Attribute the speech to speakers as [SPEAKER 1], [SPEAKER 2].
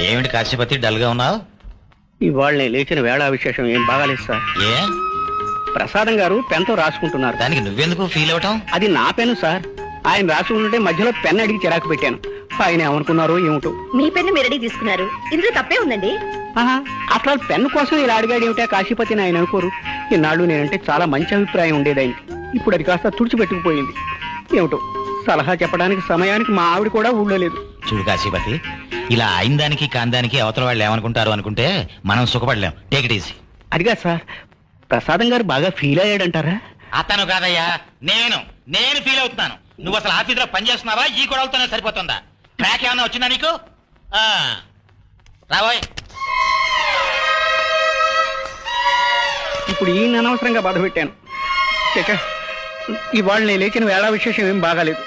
[SPEAKER 1] ఏమిటి కాశీపతి డల్గా ఉన్నావు?
[SPEAKER 2] ఇవాళ నేను లేచిన వేళ విశేషం ఏం బాగాలేదు సార్.
[SPEAKER 1] ఏ?
[SPEAKER 2] ప్రసాదం గారు పెన్తో రాసుకుంటున్నారు.
[SPEAKER 1] దానికి నువ్వెందుకు ఫీల్ అవటం?
[SPEAKER 2] అది నా పెన్ను సార్. ఆయన రాసుకుంటుంటే మధ్యలో పెన్ అడిగి చిరాకు పెట్టాను. ఆయన ఏమనుకున్నారో ఏమిటో.
[SPEAKER 3] మీ పెన్ను మీరు అడిగి తీసుకున్నారు. ఇందులో తప్పే ఉందండి.
[SPEAKER 2] ఆహా, అసలు పెన్ను కోసం ఇలా అడిగాడు ఏమిటా కాశీపతిని ఆయన అనుకోరు. ఇన్నాళ్ళు నేనంటే చాలా మంచి అభిప్రాయం ఉండేది ఆయనకి ఇప్పుడు అది కాస్త తుడిచిపెట్టుకుపోయింది. ఏమిటో సలహా చెప్పడానికి సమయానికి మా ఆవిడ కూడా ఊళ్ళో లేదు.
[SPEAKER 1] చూడు కాశీపతి ఇలా అయిందానికి కాందానికి అవతల వాళ్ళు ఏమనుకుంటారు అనుకుంటే మనం సుఖపడలేం. టేక్ ఇట్ ఈజీ
[SPEAKER 2] అదిగా సార్ ప్రసాదం గారు బాగా ఫీల్ అయ్యాడంటారా?
[SPEAKER 1] అతను కాదయ్యా నేను నేను ఫీల్ అవుతున్నాను. నువ్వు అసలు ఆఫీసులో పనిచేస్తున్నావా ఈ గొడవలతోనే సరిపోతుందా? ట్రాక్ ఏమన్నా వచ్చిందా నీకు? ఆ, రాబోయ్
[SPEAKER 2] ఇప్పుడు ఈయన అనవసరంగా బాధ పెట్టాను. ఇవాళ నేను లేచిన వేళ విశేషం ఏం బాగాలేదు.